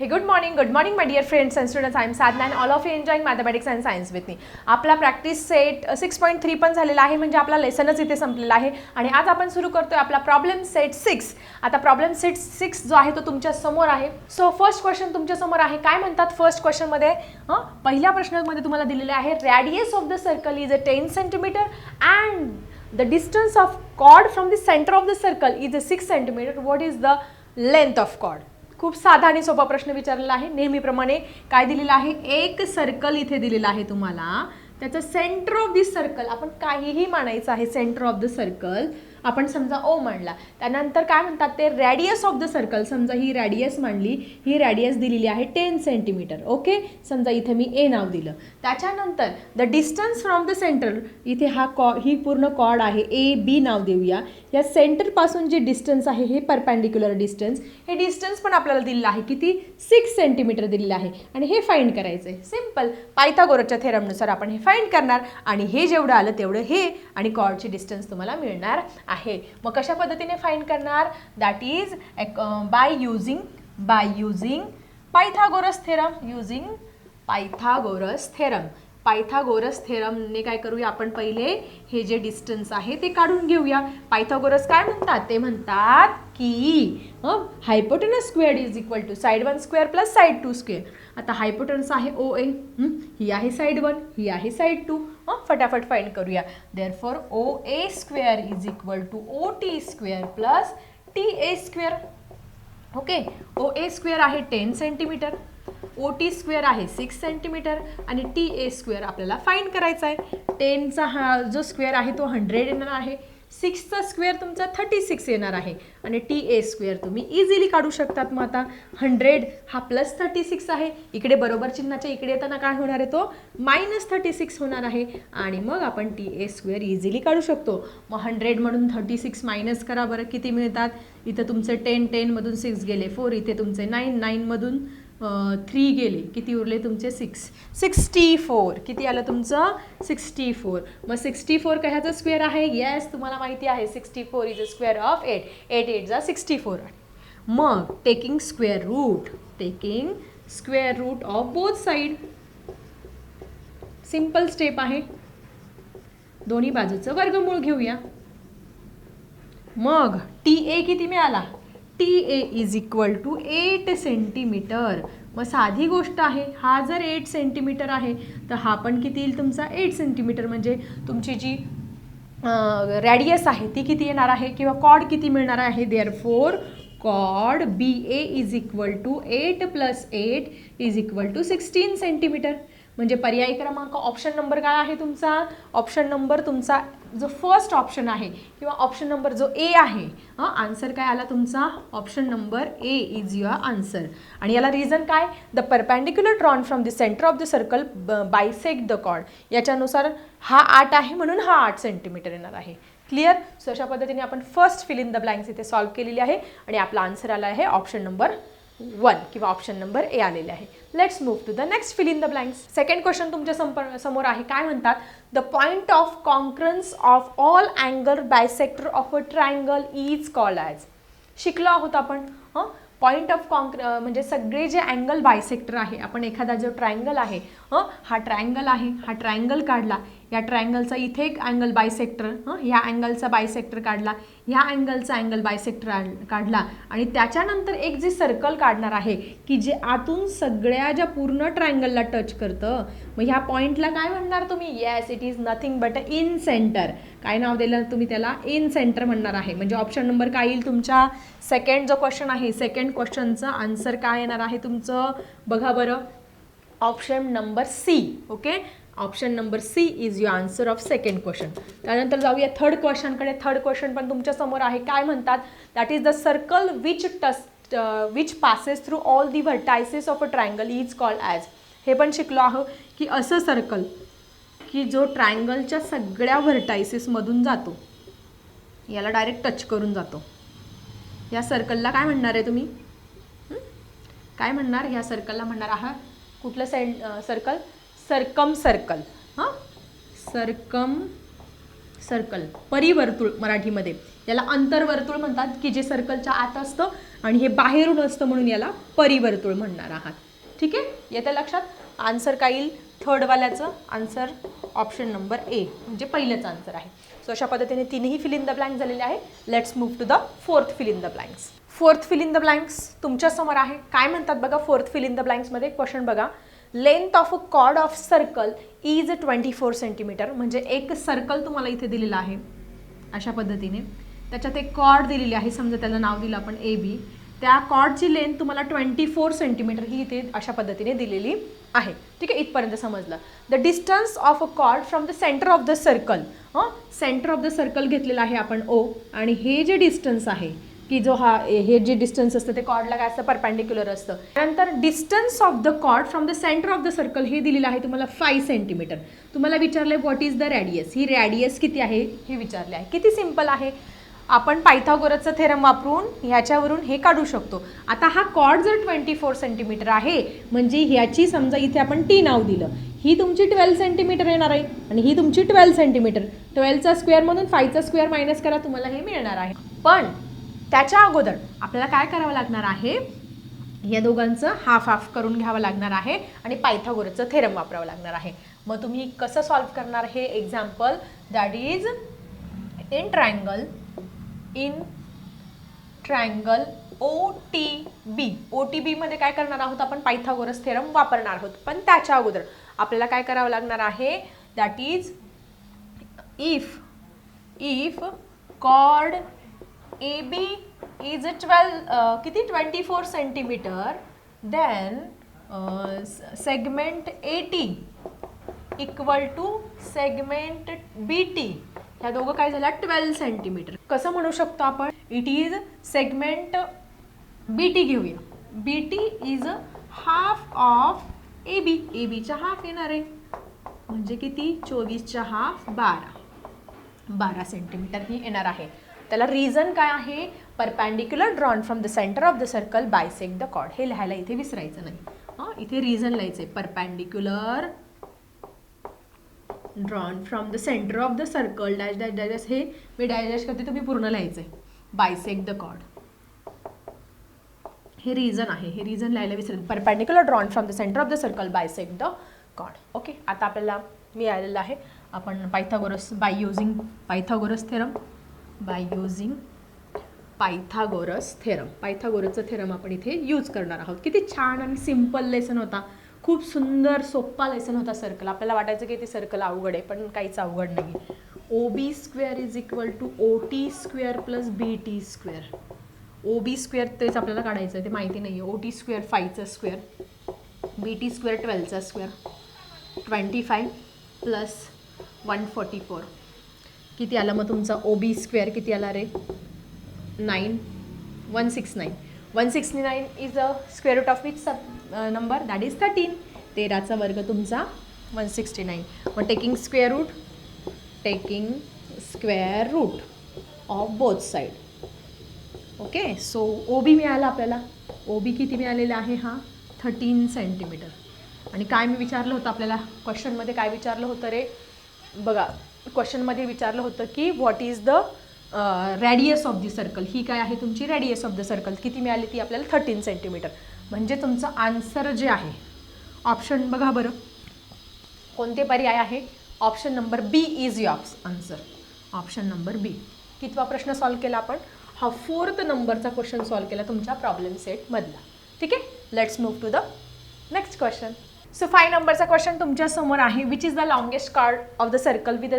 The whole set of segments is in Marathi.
Hey good morning good morning my dear friends and students I am Sadna and all of you enjoying mathematics and science with आपला practice set six point three पण झालेला आहे म्हणजे आपला लेसनच इथे संपलेला आहे. आणि आज आपण सुरू करतोय आपला प्रॉब्लेम सेट सिक्स आता प्रॉब्लेम सेट सिक्स जो आहे तो तुमच्यासमोर आहे. सो फर्स्ट क्वेश्चन तुमच्यासमोर आहे. काय म्हणतात फर्स्ट क्वेश्चनमध्ये हं? पहिल्या प्रश्नामध्ये तुम्हाला दिलेलं आहे radius of the circle is a ten centimetre and the distance of chord from the centre of the circle is a six centimetre what is the length of chord खूप साधा आणि सोपा प्रश्न विचारलेला आहे. नेहमीप्रमाणे काय दिलेलं आहे? एक सर्कल इथे दिलेला आहे तुम्हाला. त्याचं सेंटर ऑफ दिस सर्कल आपण काहीही मानायचं आहे सेंटर ऑफ द सर्कल आपण समजा ओ मांडला. त्यानंतर काय म्हणतात ते? रॅडियस ऑफ द सर्कल समजा ही रॅडियस मांडली ही रॅडियस दिलेली आहे टेन सेंटीमीटर ओके समजा इथे मी ए नाव दिलं. त्याच्यानंतर the distance from the centre इथे हा कॉ ही पूर्ण कॉर्ड आहे ए बी नाव देऊया. या सेंटरपासून जे डिस्टन्स आहे हे परपॅन्डिक्युलर डिस्टन्स हे डिस्टन्स पण आपल्याला दिलेलं आहे किती? सिक्स सेंटीमीटर दिलेलं आहे. आणि हे फाईंड करायचं आहे सिंपल पायथागोरसच्या थेरमनुसार आपण हे फाईंड करणार आणि हे जेवढं आलं तेवढं हे आणि कॉर्डचे डिस्टन्स तुम्हाला मिळणार आहे. मग कशा पद्धतीने फाईंड करणार? That is by using by using Pythagoras theorem using Pythagoras theorem Pythagoras थेरमने काय करूया आपण पहिले हे जे डिस्टन्स आहे ते काढून घेऊया. पायथागोरस काय म्हणतात? ते म्हणतात की hypotenuse square is equal to side one square plus side two square आता हायपोटन्स आहे ओ ए ही आहे साईड वन ही आहे साईड टू फटाफट फाईंड करूया. Therefore O A square is equal to O T square plus T A square okay O A square आहे ten centimetre O T square आहे सिक्स सेंटीमीटर आणि टी ए स्क्वेअर आपल्याला फाईंड करायचा आहे. टेनचा हा जो स्क्वेअर आहे तो हंड्रेड येणार आहे. सिक्सचा स्क्वेअर तुमचा थर्टी सिक्स येणार आहे. आणि टी ए स्क्वेअर तुम्ही इझिली काढू शकतात मग आता. हंड्रेड हा प्लस थर्टी सिक्स आहे. इकडे बरोबर चिन्हाच्या इकडे येताना काय होणार आहे तो? मायनस थर्टी सिक्स होणार आहे. आणि मग आपण टी ए स्क्वेअर इझिली काढू शकतो. मग हंड्रेड म्हणून थर्टी सिक्स मायनस करा बरं किती मिळतात? इथं तुमचे टेन टेनमधून सिक्स गेले फोर इथे तुमचे नाईन नाईनमधून थ्री गेले. किती उरले तुमचे? सिक्स सिक्स्टी फोर किती आलं तुमचं? सिक्स्टी फोर मग सिक्स्टी फोर कशाचं स्क्वेअर आहे? येस तुम्हाला माहिती आहे. Sixty four is a square of eight eight eight जा सिक्स्टी फोर मग taking square root taking square root of both side simple step आहे. दोन्ही बाजूचं वर्गमूळ घेऊया. मग टी ए किती मिळाला? T A is equal to eight centimetre मग साधी गोष्ट आहे हा जर एट सेंटीमीटर आहे तर हा पण किती येईल तुमचा? एट सेंटीमीटर म्हणजे तुमची जी रॅडियस आहे ती किती येणार आहे? किंवा कॉड किती मिळणार आहे? Therefore cod B A is equal to eight plus eight is equal to sixteen centimetre म्हणजे पर्यायी क्रमांक ऑप्शन नंबर काय आहे तुमचा? ऑप्शन नंबर तुमचा जो फर्स्ट ऑप्शन आहे किंवा ऑप्शन नंबर जो ए आहे हां आन्सर काय आला तुमचा? Option number A is your answer आणि याला रिझन काय? The perpendicular drawn from the centre of the circle bisect the chord याच्यानुसार हा आठ आहे म्हणून हा आठ सेंटीमीटर येणार आहे. क्लिअर सो अशा पद्धतीने आपण first fill in the blanks इथे सॉल्व्ह केलेली आहे. आणि आपला आन्सर आला आहे ऑप्शन नंबर वन किंवा ऑप्शन नंबर ए आलेले आहे. Let's move to the next fill in the blanks second question तुमच्या संप समोर आहे. काय म्हणतात? The point of concurrence of all angle bisector of a triangle is call as शिकलो आहोत आपण. हं? पॉईंट ऑफ कॉन्क्र म्हणजे सगळे जे अँगल बायसेक्टर आहे आपण एखादा जो ट्रायंगल आहे हं? हा ट्रायंगल आहे हा ट्रायंगल काढला या ट्रायंगलचा इथे एक अँगल बायसेक्टर हं ह्या अँगलचा बायसेक्टर काढला ह्या अँगलचा अँगल बायसेक्टर काढला. आणि त्याच्यानंतर एक जे सर्कल काढणार आहे की जे आतून सगळ्या ज्या पूर्ण ट्रायंगलला टच करतं मग ह्या पॉईंटला काय म्हणणार तुम्ही? Yes it is nothing but incentre काय नाव दिलं तुम्ही त्याला? इन सेंटर म्हणणार आहे. म्हणजे ऑप्शन नंबर काय येईल तुमच्या? सेकंड जो क्वेश्चन आहे सेकंड क्वेश्चनचं आन्सर काय येणार आहे तुमचं? बघा बरं. Option number C okay option number C is your answer of second question. त्यानंतर जाऊया थर्ड क्वेश्चनकडे. थर्ड क्वेश्चन पण तुमच्यासमोर आहे. काय म्हणतात? That is the circle which टस which passes through all the vertices of a triangle is called as हे पण शिकलो आहो की असं सर्कल की जो ट्रायंगलच्या सगळ्या व्हर्टायसेसमधून जातो याला डायरेक्ट टच करून जातो. या सर्कलला काय म्हणणार आहे तुम्ही? काय म्हणणार? ह्या सर्कलला म्हणणार आहात? कुठलं सेंट सर्कल सरकम सर्कल. हां? सरकम सर्कल. परिवर्तुळ मराठीमध्ये. याला अंतर्वर्तुळ म्हणतात की जे सर्कलच्या आत असतं आणि हे बाहेरून असतं म्हणून याला परिवर्तुळ म्हणणार आहात. ठीक आहे? येत्या लक्षात? आन्सर काय येईल? थर्डवाल्याचं आन्सर ऑप्शन नंबर ए म्हणजे पहिलंच आन्सर आहे. सो अशा पद्धतीने तीनही फिल इन द ब्लँक झालेले आहे let's move to the fourth fill in the blanks fourth fill in the blanks तुमच्यासमोर आहे. काय म्हणतात बघा? फोर्थ फिल इन द ब्लँक्समध्ये क्वेश्चन बघा. Length of a chord of circle is twenty four centimetre म्हणजे एक सर्कल तुम्हाला इथे दिलेलं आहे. अशा पद्धतीने. त्याच्यात एक कॉर्ड दिलेली आहे. समजा त्याला नाव दिलं आपण ए बी त्या कॉर्डची लेंथ तुम्हाला ट्वेंटी फोर सेंटीमीटर ही इथे अशा पद्धतीने दिलेली आहे. ठीक आहे? इथपर्यंत समजलं. The distance of a chord from the centre of the circle हां? सेंटर ऑफ द सर्कल घेतलेलं आहे आपण ओ आणि हे जे डिस्टन्स आहे की जो हा हे जे डिस्टन्स असतं ते कॉर्डला काय असतं? परपॅन्डिक्युलर असतं. त्यानंतर distance of the chord from the centre of the circle हे दिलेलं आहे तुम्हाला फाय सेंटीमीटर तुम्हाला विचारलं आहे व्हॉट इज द रॅडियस ही रॅडियस किती आहे? हे विचारले आहे. किती सिंपल आहे? आपण पायथागोरसचं थेरम वापरून ह्याच्यावरून हे काढू शकतो. आता हा कॉर्ड जर ट्वेंटी फोर सेंटीमीटर आहे म्हणजे ह्याची समजा इथे आपण टी नाव दिलं. ही तुमची ट्वेल्व सेंटीमीटर येणार आहे आणि ही तुमची ट्वेल्व सेंटीमीटर ट्वेल्वचा स्क्वेअरमधून फायचा स्क्वेअर मायनस करा तुम्हाला हे मिळणार आहे. पण त्याच्या अगोदर आपल्याला काय करावं लागणार आहे? या दोघांचं हाफ हाफ करून घ्यावं लागणार आहे आणि पायथागोरसचं थेरम वापरावं लागणार आहे. मग तुम्ही कसं सॉल्व्ह करणार हे example that is in triangle in triangle O T B O T बीमध्ये काय करणार आहोत आपण? पायथागोरस थेरम वापरणार आहोत. पण त्याच्या अगोदर आपल्याला काय करावं लागणार आहे? That is if if chord A B is twelve किती? Twenty four centimetre then segment A T equal to segment B T ह्या दोघं काय झाल्या? ट्वेल्व सेंटीमीटर कसं म्हणू शकतो आपण? It is segment B T घेऊया. B T is half of A B A बीच्या हाफ येणार आहे. म्हणजे किती? चोवीसच्या हाफ बारा. बारा सेंटीमीटर ही येणार आहे. त्याला रिझन काय आहे? Perpendicular drawn from the centre of the circle bisect the cod हे लिहायला इथे विसरायचं नाही. हां इथे रिझन लिहायचं आहे perpendicular drawn from the centre of the circle dash dash dash हे मी डॅश डॅश करते तुम्ही पूर्ण लिहायचं आहे बायसेक द कॉड हे रिझन आहे. हे रिझन लिहायला visceral perpendicular drawn from the centre of the circle bisect the cod okay आता आपल्याला मिळालेलं आहे. आपण Pythagoras by using Pythagoras theorem by using Pythagoras theorem पायथागोरसचं theorem आपण इथे यूज करणार आहोत. किती छान आणि सिंपल लेसन होता. खूप सुंदर सोप्पा लेसन होता सर्कल आपल्याला वाटायचं की ते सर्कल अवघड आहे पण काहीच अवघड नाही O B square is equal to O T square plus B T square O B square तेच आपल्याला काढायचं आहे ते माहिती नाही आहे ओ टी स्क्वेअर फायचा square B T square ट्वेल्वचा square twenty five plus one forty four किती आला मग तुमचा ओ बी स्क्वेअर किती आला रे? Nine. One six nine. One sixty nine is a square root of which sub number. That is thirteen तेराचा वर्ग तुमचा वन सिक्स्टी नाईन. मग taking square root taking square root of both side okay so O B मिळाला आपल्याला. ओ बी किती मिळालेला आहे हा? थर्टीन सेंटीमीटर आणि काय मी विचारलं होतं आपल्याला? क्वेश्चनमध्ये काय विचारलं होतं रे? बघा. क्वेश्चनमध्ये विचारलं होतं की what is the radius of the circle ही काय आहे तुमची रॅडियस ऑफ द सर्कल किती मिळाली ती आपल्याला? थर्टीन सेंटीमीटर म्हणजे तुमचं आन्सर जे आहे ऑप्शन बघा बरं. कोणते पर्याय आहे? Option number B is oops answer option number B कितवा प्रश्न सॉल्व केला आपण? हा फोर्थ नंबरचा क्वेश्चन सॉल्व केला तुमच्या प्रॉब्लेम सेटमधला ठीक आहे? Let's move to the next question so five नंबरचा क्वेश्चन तुमच्यासमोर आहे which is the longest chord of the circle with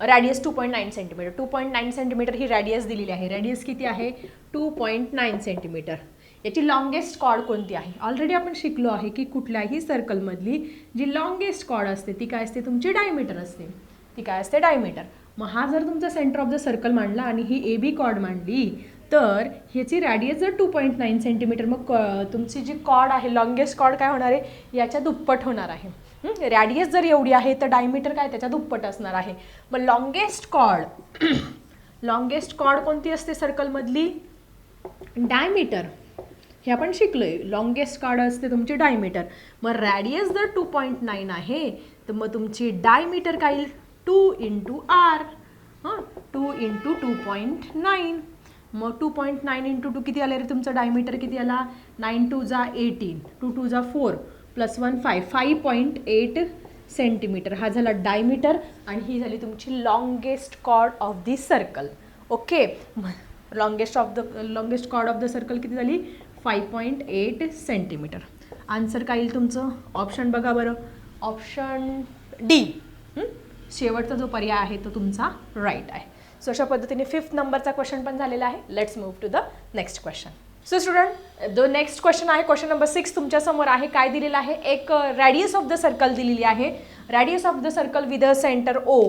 radius two point nine centimetre two point nine centimetre he radius दिलेली आहे. रॅडियस किती आहे? टू पॉईंट नाईन सेंटीमीटर याची लॉंगेस्ट कॉर्ड कोणती आहे? ऑलरेडी आपण शिकलो आहे की कुठल्याही सर्कलमधली जी लॉंगेस्ट कॉर्ड असते ती काय असते? तुमची डायमीटर असते. ती काय असते? डायमीटर मग हा जर तुमचा सेंटर ऑफ द सर्कल मांडला आणि ही ए बी कॉर्ड मांडली तर ह्याची रॅडियस जर टू पॉईंट नाईन सेंटीमीटर मग क- तुमची जी कॉड आहे लॉंगेस्ट कॉड काय होणार आहे? याच्या दुप्पट होणार आहे. रॅडियस जर एवढी आहे तर डायमीटर काय? त्याच्या दुप्पट असणार आहे. मग लॉंगेस्ट कॉड लॉंगेस्ट कॉड कोणती असते सर्कलमधली डायमीटर हे आपण शिकलो आहे लॉंगेस्ट कॉड असते तुमची डायमीटर मग रॅडियस जर टू पॉईंट नाईन आहे तर मग तुमची डायमीटर काय येईल? टू इंटू आर हां? Two into two point nine मग two point nine into two किती आलं रे तुमचं? डायमीटर किती आला? नाईन टू जा एटीन टू टू जा four plus one five five point eight centimeter हा झाला डायमीटर आणि ही झाली तुमची longest chord of the circle okay longest of the longest chord of the circle किती झाली? Five point eight centimeter answer काय येईल तुमचं? ऑप्शन बघा बरं. ऑप्शन डी शेवटचा जो पर्याय आहे तो तुमचा राईट आहे. सो अशा पद्धतीने फिफ्थ नंबरचा क्वेश्चन पण झालेला आहे. Let's move to the next question so student the next question आहे. क्वेश्चन नंबर सिक्स तुमच्यासमोर आहे. काय दिलेलं आहे? एक रॅडियस ऑफ द सर्कल दिलेली आहे. Radius of the circle with a center O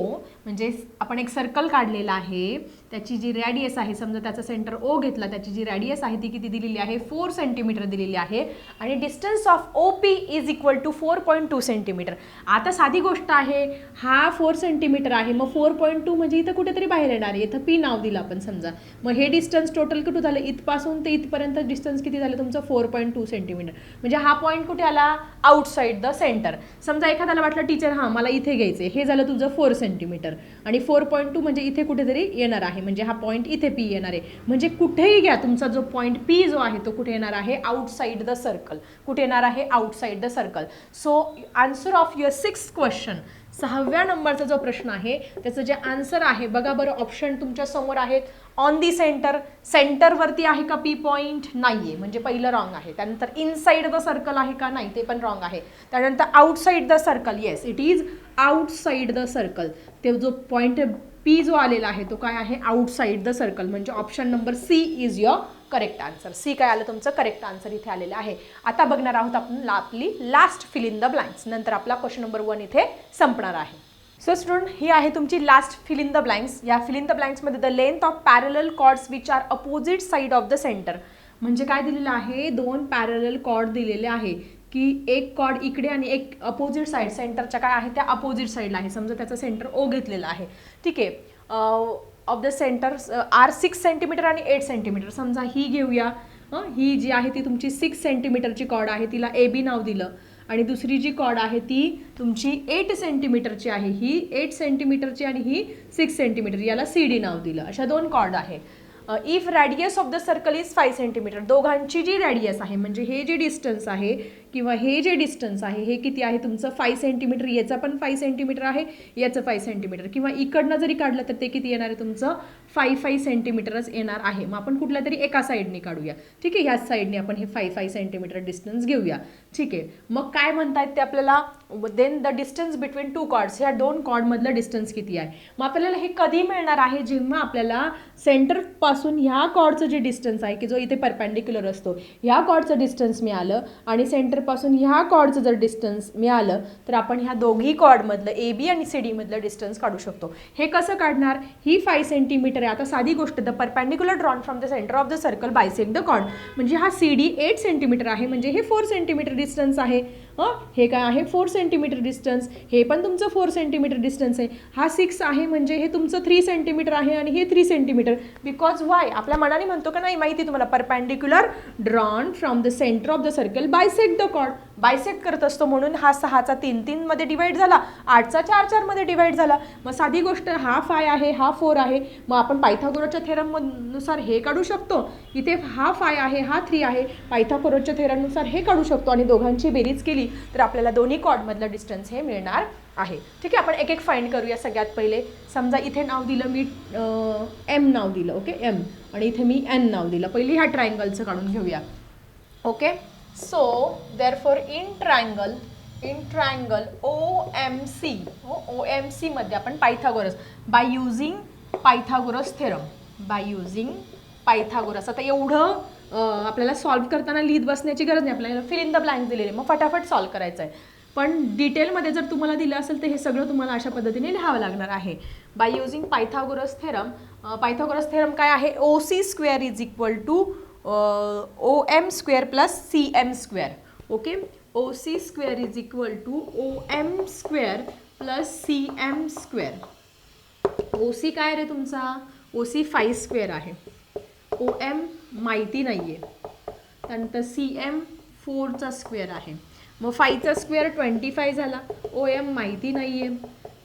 म्हणजे आपण एक सर्कल काढलेला आहे. त्याची जी रॅडियस आहे समजा त्याचा सेंटर ओ घेतला त्याची जी रॅडियस आहे ती किती दिलेली आहे? फोर सेंटीमीटर दिलेली आहे. आणि distance of O P is equal to four point two centimeter आता साधी गोष्ट आहे हा फोर सेंटीमीटर आहे मग फोर पॉईंट टू म्हणजे इथं कुठेतरी बाहेर येणार आहे. इथं पी नाव दिलं आपण समजा. मग हे डिस्टन्स टोटल कुठं झालं? इथपासून ते इथपर्यंत डिस्टन्स किती झालं तुमचं? फोर पॉईंट टू सेंटीमीटर म्हणजे हा पॉईंट कुठे आला? आउटसाईड द सेंटर समजा एखाद्याला वाटलं टीचर हां मला इथे घ्यायचं आहे हे झालं तुझं फोर सेंटीमीटर आणि फोर पॉईंट टू म्हणजे इथे कुठेतरी येणार आहे. म्हणजे हा पॉईंट इथे पी येणार आहे. म्हणजे कुठेही घ्या तुमचा जो पॉईंट पी जो आहे तो कुठे येणार आहे? आउटसाईड द सर्कल कुठे येणार आहे? Outside the circle so answer of your six question सहाव्या नंबरचा जो प्रश्न आहे त्याचं जे आन्सर आहे बघा बरं ऑप्शन तुमच्यासमोर आहेत. ऑन दी सेंटर सेंटरवरती आहे का पी पॉईंट नाही आहे म्हणजे पहिलं रॉंग आहे. त्यानंतर इनसाईड द सर्कल आहे का? नाही ते पण रॉंग आहे. त्यानंतर outside the circle yes it is outside the circle ते जो पॉईंट पी जो आलेला आहे तो काय आहे? आउटसाईड द सर्कल म्हणजे option number C is your correct answer C काय आलं? तुमचं करेक्ट आन्सर इथे आलेलं आहे. आता बघणार आहोत आपण आपली last fill in the blanks नंतर आपला क्वेश्चन नंबर वन इथे संपणार आहे. सो स्टुडंट ही आहे तुमची last fill in the blanks या fill in the ब्लँक्समध्ये the length of parallel chords which are opposite side of the center म्हणजे काय दिलेलं आहे? दोन पॅरल कॉर्ड दिलेले आहे. की एक कॉर्ड इकडे आणि एक अपोजिट साईड सेंटरच्या काय आहे? त्या अपोजिट साईडला आहे. समजा त्याचा सेंटर ओ घेतलेला आहे. ठीक आहे. Of the center R six centimeter आणि एट सेंटीमीटर समजा ही घेऊया. हं, ही जी आहे ती तुमची सिक्स सेंटीमीटरची कॉड आहे तिला ए बी नाव दिलं. आणि दुसरी जी कॉड आहे ती तुमची एट सेंटीमीटरची आहे. ही एट सेंटीमीटरची आणि ही सिक्स सेंटीमीटर याला सी डी नाव दिलं. अशा दोन कॉड आहे. If radius of the circle is five centimeter दोघांची जी रॅडियस आहे म्हणजे हे जे डिस्टन्स आहे किंवा हे जे डिस्टन्स आहे हे किती आहे? तुमचं फाय सेंटीमीटर याचं पण फाय सेंटीमीटर आहे याचं फाय सेंटीमीटर किंवा इकडनं जरी काढलं तर ते किती येणार आहे? तुमचं फाय फाय सेंटीमीटरच येणार आहे. मग आपण कुठल्या तरी एका साईडने काढूया. ठीक आहे? ह्याच साईडने आपण हे फाय फाय सेंटीमीटर डिस्टन्स घेऊया. ठीक आहे? मग काय म्हणतायत ते आपल्याला? Then the distance between two chords ह्या दोन कॉर्डमधलं डिस्टन्स किती आहे? मग आपल्याला हे कधी मिळणार आहे जेव्हा आपल्याला सेंटरपासून ह्या कॉर्डचं जे डिस्टन्स आहे की जो इथे परपॅन्डिक्युलर असतो ह्या कॉर्डचं डिस्टन्स मिळालं आणि सेंटरपासून ह्या कॉर्डचं जर डिस्टन्स मिळालं तर आपण ह्या दोघी कॉर्डमधलं ए बी आणि सी डीमधलं डिस्टन्स काढू शकतो. हे कसं काढणार? ही फाय सेंटीमीटर आहे. आता साधी गोष्ट the perpendicular drawn from the center of the circle bisect the chord म्हणजे हा सी डी एट सेंटीमीटर आहे. म्हणजे हे फोर सेंटीमीटर डिस्टन्स आहे. हं हे काय आहे? फोर सेंटीमीटर डिस्टन्स हे पण तुमचं फोर सेंटीमीटर डिस्टन्स आहे. हा सिक्स आहे म्हणजे हे तुमचं थ्री सेंटीमीटर आहे आणि हे थ्री सेंटीमीटर बिकॉज वाय आपल्या मनाने म्हणतो का नाही? माहिती तुम्हाला. Perpendicular drawn from the center of the circle bisect the chord bisect करत असतो म्हणून हा सहाचा तीन तीनमध्ये डिवाईड झाला. आठचा चार चारमध्ये डिवाईड झाला. मग साधी गोष्ट हा फाय आहे हा फोर आहे. मग आपण पायथागोराच्या थेरमनुसार हे काढू शकतो. इथे हा फाय आहे हा थ्री आहे. पायथागोरसच्या थेरमनुसार हे काढू शकतो आणि दोघांची बेरीज केली तर आपल्याला दोन्ही कॉर्डमधलं डिस्टन्स हे मिळणार आहे. ठीक आहे आपण एक एक फाईंड करूया सगळ्यात पहिले. समजा इथे नाव दिलं मी एम नाव दिलं ओके एम आणि इथे मी एन नाव दिलं. पहिली ह्या ट्रायंगलचं काढून घेऊया. Okay so therefore in triangle in triangle O M C हो ओ एम सीमध्ये आपण Pythagoras by using Pythagoras theorem by using Pythagoras. आता एवढं आपल्याला सॉल्व्ह करताना लिहित बसण्याची गरज नाही. आपल्याला फिल इन द ब्लँक दिलेले मग फटाफट सॉल्व्ह करायचं आहे. पण डिटेलमध्ये जर तुम्हाला दिलं असेल तर हे सगळं तुम्हाला अशा पद्धतीने लिहावं लागणार आहे. By using Pythagoras theorem Pythagoras theorem काय आहे? O C square is equal to O M square plus C M square okay O C square is equal to O M square plus C M square O C काय रे तुमचा? ओ सी फाईव्ह स्क्वेअर आहे. ओ एम माहिती नाही आहे त्यानंतर सी एम फोरचा स्क्वेअर आहे. मग फायचा स्क्वेअर ट्वेंटी फाय झाला. ओ एम माहिती नाही आहे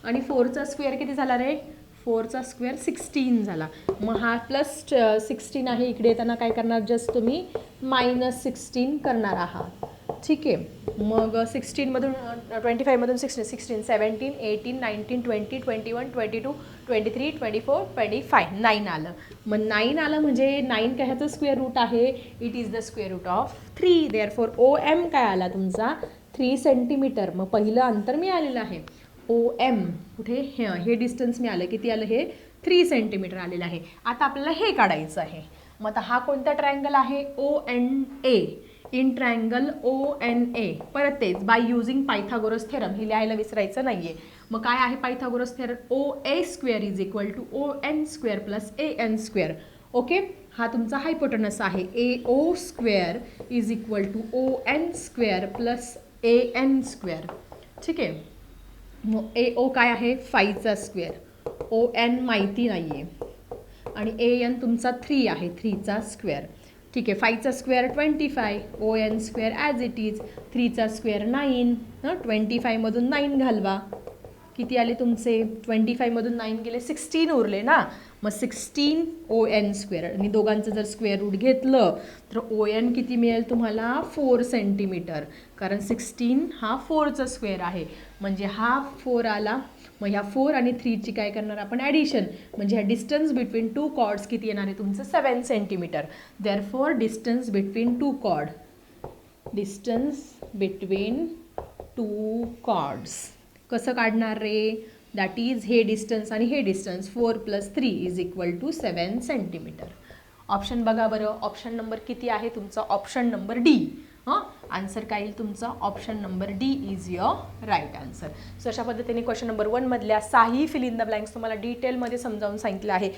आणि फोरचा स्क्वेअर किती झाला रे? फोरचा स्क्वेअर सिक्स्टीन झाला. मग हा प्लस सिक्स्टीन आहे इकडे येताना काय करणार? जस्ट तुम्ही मायनस सिक्स्टीन करणार आहात. ठीक? आहे मग सिक्स्टीनमधून twenty फाईव्हमधून sixteen sixteen seventeen eighteen nineteen twenty twenty one twenty two twenty three twenty four twenty five nine आलं. मग नाईन आलं म्हणजे नाईन काय ह्याचं स्क्वेअर रूट आहे? It is the square root of three therefore O M काय आला तुमचा? थ्री सेंटीमीटर मग पहिलं अंतर मिळालेलं आहे. ओ एम कुठे? हे हे डिस्टन्स मिळालं किती आलं? हे थ्री सेंटीमीटर आलेलं आहे. आता आपल्याला हे काढायचं आहे. मग आता हा कोणता ट्रायंगल आहे? O N A in triangle O N A परत तेच बाय युझिंग पायथागोरस थेरम हे लिहायला विसरायचं नाही आहे मग काय आहे Pythagoras theorem O A square is equal to O N square plus A N square okay हा तुमचा हायपोटनस आहे. A O square is equal to O N square plus A N square ठीक आहे? ए ओ काय आहे? फाईचा स्क्वेअर ओ एन माहिती नाही आहे आणि ए एन तुमचा थ्री आहे. थ्रीचा स्क्वेअर ठीक आहे. फाईचा square twenty five O N square as it is थ्रीचा square nine हां? ट्वेंटी फायमधून नाईन घालवा. किती आले तुमचे? ट्वेंटी फायमधून नाईन गेले. सिक्स्टीन उरले ना? मग सिक्स्टीन ओ एन स्क्वेअर आणि दोघांचं जर स्क्वेअर रूट घेतलं तर ओ एन किती मिळेल तुम्हाला? फोर सेंटीमीटर कारण सिक्स्टीन हा फोरचा स्क्वेअर आहे. म्हणजे हा फोर आला. मग ह्या फोर आणि थ्रीची काय करणार आपण? ॲडिशन म्हणजे ह्या डिस्टन्स बिटवीन टू कॉर्ड्स किती येणार आहे तुमचं? Seven centimeter therefore distance between two chord distance between two chords कसं काढणार रे? दॅट इज हे डिस्टन्स आणि हे distance four plus three is equal to seven centimeter option बघा बरं. ऑप्शन नंबर किती आहे? तुमचा ऑप्शन नंबर डी हां? आन्सर काय येईल तुमचा? Option number D is your right answer so अशा पद्धतीने क्वेश्चन नंबर वनमधल्या साही फिल इन द ब्लँक्स तुम्हाला डिटेलमध्ये समजावून सांगितलं आहे.